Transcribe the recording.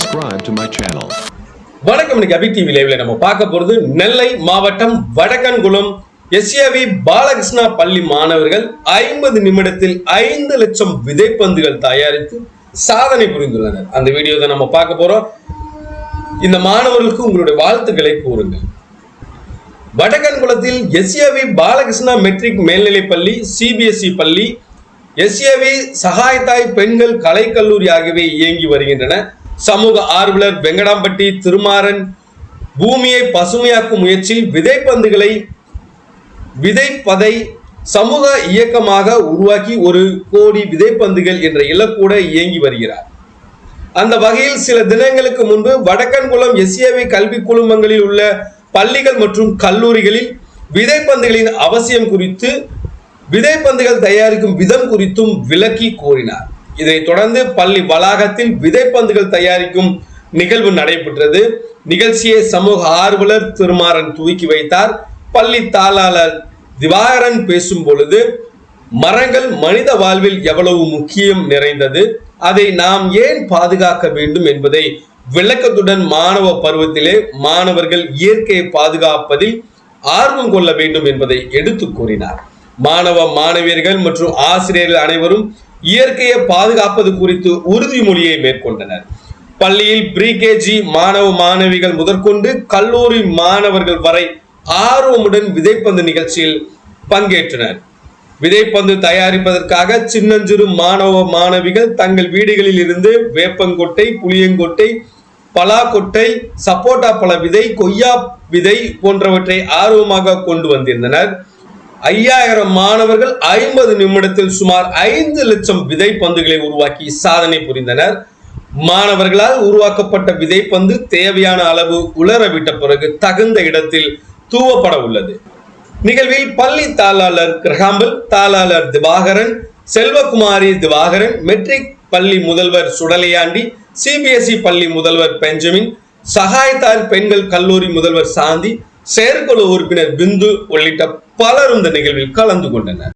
subscribe to my channel. வணக்கம் இன்னைக்கு அபி TV லைவ்ல நம்ம பார்க்க போறது நெல்லை மாவட்டம் வடக்கன்குளம் எஸ்ஏவி பாலகிருஷ்ணா பள்ளி மாணவர்கள் ஐம்பது நிமிடத்தில் ஐந்து லட்சம் விதைப்பந்துகள் தயாரித்து சாதனை புரிந்துள்ளனர். அந்த வீடியோ தான் நம்ம பார்க்க போறோம். இந்த மாணவர்களுக்கு உங்களுடைய வாழ்த்துக்களை கூறுங்கள். வடகன்குளத்தில் எஸ்ஏவி பாலகிருஷ்ணா மெட்ரிக் மேல்நிலைப் பள்ளி சிபிஎஸ்இ பள்ளி எஸ்ஏவி சகாயத்தாய் பெண்கள் கலைக்கல்லூரி ஆகியவை இயங்கி வருகின்றன. சமூக ஆர்வலர் வெங்கடாம்பட்டி திருமாறன் பூமியை பசுமையாக்கும் முயற்சியில் விதைப்பந்துகளை விதைப்பதை சமூக இயக்கமாக உருவாக்கி ஒரு கோடி விதைப்பந்துகள் என்ற இலக்கூட இயங்கி வருகிறார். அந்த வகையில் சில தினங்களுக்கு முன்பு வடக்கன்குளம் எஸ்ஏவி கல்வி குழுமங்களில் உள்ள பள்ளிகள் மற்றும் கல்லூரிகளில் விதைப்பந்துகளின் அவசியம் குறித்து விதைப்பந்துகள் தயாரிக்கும் விதம் குறித்தும் விளக்கி கூறினார் இதைத் தொடர்ந்து பள்ளி வளாகத்தில் விதைப்பந்துகள் தயாரிக்கும் நிகழ்வு நடைபெற்றது. நிகழ்ச்சியை சமூக ஆர்வலர் திருமாறன் துவக்கி வைத்தார். பள்ளி தாளாளர் திவாகரன் பேசும் பொழுது மரங்கள் மனித வாழ்வில் எவ்வளவு முக்கியம் நிறைந்தது அதை நாம் ஏன் பாதுகாக்க வேண்டும் என்பதை விளக்கத்துடன் மாணவ பருவத்திலே மாணவர்கள் இயற்கையை பாதுகாப்பதில் ஆர்வம் கொள்ள வேண்டும் என்பதை எடுத்து கூறினார். மாணவ மாணவியர்கள் மற்றும் ஆசிரியர்கள் அனைவரும் இயற்கையை பாதுகாப்பது குறித்து உறுதிமொழியை மேற்கொண்டனர். பள்ளியில் பிரிகேஜி மாணவ மாணவிகள் முதற்கொண்டு கல்லூரி மாணவர்கள் வரை ஆர்வமுடன் விதைப்பந்து நிகழ்ச்சியில் பங்கேற்றனர். விதைப்பந்து தயாரிப்பதற்காக சின்னஞ்சிறு மாணவ மாணவிகள் தங்கள் வீடுகளில் இருந்து வேப்பங்கொட்டை புளியங்கொட்டை பலாக்கொட்டை சப்போட்டா பழ விதை கொய்யா விதை போன்றவற்றை ஆர்வமாக கொண்டு வந்திருந்தனர். ஐயாயிரம் மாணவர்கள் ஐம்பது நிமிடத்தில் சுமார் ஐந்து லட்சம் விதைப்பந்துகளை உருவாக்கி சாதனை புரிந்தனர். மாணவர்களால் உருவாக்கப்பட்ட விதைப்பந்து தேவையான அளவு உலர விட்ட பிறகு தகுந்த இடத்தில் தூவப்பட உள்ளது. நிகழ்வில் பள்ளி தாளாளர் கிரகாம்பல் தாளாளர் திவாகரன் செல்வகுமாரி திவாகரன் மெட்ரிக் பள்ளி முதல்வர் சுடலையாண்டி சிபிஎஸ்இ பள்ளி முதல்வர் பெஞ்சமின் சகாயத்தார் பெண்கள் கல்லூரி முதல்வர் சாந்தி செயற்குழு உறுப்பினர் பிந்து உள்ளிட்ட பலர் இந்த நிகழ்வில் கலந்து கொண்டனர்.